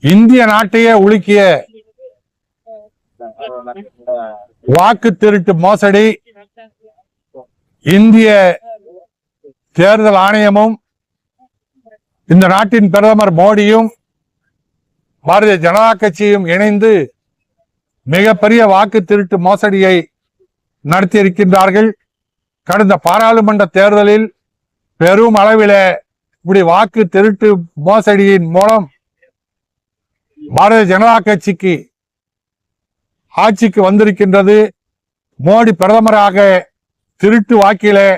இந்திய நாட்டையே உலுக்கிய வாக்கு திருட்டு மோசடி இந்திய தேர்தல் ஆணையமும் இந்த நாட்டின் பிரதமர் மோடியும் பாரதிய ஜனதா கட்சியும் இணைந்து மிகப்பெரிய வாக்கு திருட்டு மோசடியை நடத்தியிருக்கின்றார்கள். கடந்த பாராளுமன்ற தேர்தலில் பெரும் அளவில் இப்படி வாக்கு திருட்டு மோசடியின் மூலம் பாரதிய ஜனதா கட்சிக்கு ஆட்சிக்கு வந்திருக்கின்றது. மோடி பிரதமராக திருட்டு வாக்கிலே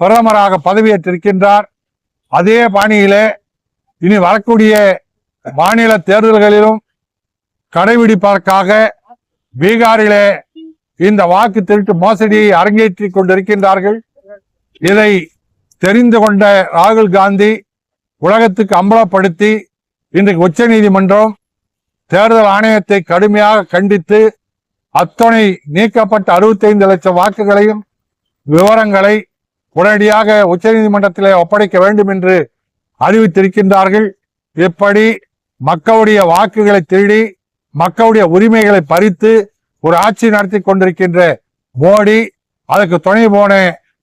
பிரதமராக பதவியேற்றிருக்கின்றார். அதே பாணியிலே இனி வரக்கூடிய மாநில தேர்தல்களிலும் கடைபிடிப்பதற்காக பீகாரிலே இந்த வாக்கு திருட்டு மோசடியை அரங்கேற்றிக் கொண்டிருக்கின்றார்கள். இதை தெரிந்து கொண்ட ராகுல் காந்தி உலகத்துக்கு அம்பலப்படுத்தி இன்றைக்கு உச்ச நீதிமன்றம் தேர்தல் ஆணையத்தை கடுமையாக கண்டித்து அத்தனை நீக்கப்பட்ட அறுபத்தைந்து லட்சம் வாக்குகளையும் விவரங்களை உடனடியாக உச்சநீதிமன்றத்திலே ஒப்படைக்க வேண்டும் என்று அறிவித்திருக்கின்றார்கள். இப்படி மக்களுடைய வாக்குகளை திருடி மக்களுடைய உரிமைகளை பறித்து ஒரு ஆட்சி நடத்தி கொண்டிருக்கின்ற மோடி அதற்கு துணை போன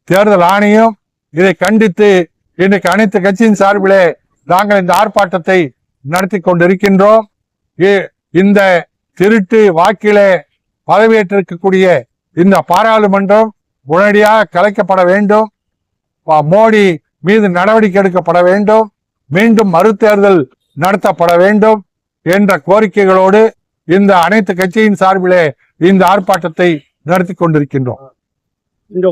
தேர்தல் ஆணையம் இதை கண்டித்து இன்றைக்கு அனைத்து கட்சியின் சார்பிலே நாங்கள் இந்த ஆர்ப்பாட்டத்தை நடத்தி கொண்டிருக்கின்றோம் இந்த திருட்டு வாக்கிலே பதவியேற்றிருக்கக்கூடிய இந்த பாராளுமன்றம் உடனடியாக கலைக்கப்பட வேண்டும். மோடி மீது நடவடிக்கை எடுக்கப்பட வேண்டும். மீண்டும் மறுதேர்தல் நடத்தப்பட வேண்டும் என்ற கோரிக்கைகளோடு இந்த அனைத்து கட்சியின் சார்பிலே இந்த ஆர்ப்பாட்டத்தை நடத்தி கொண்டிருக்கின்றோம் இந்த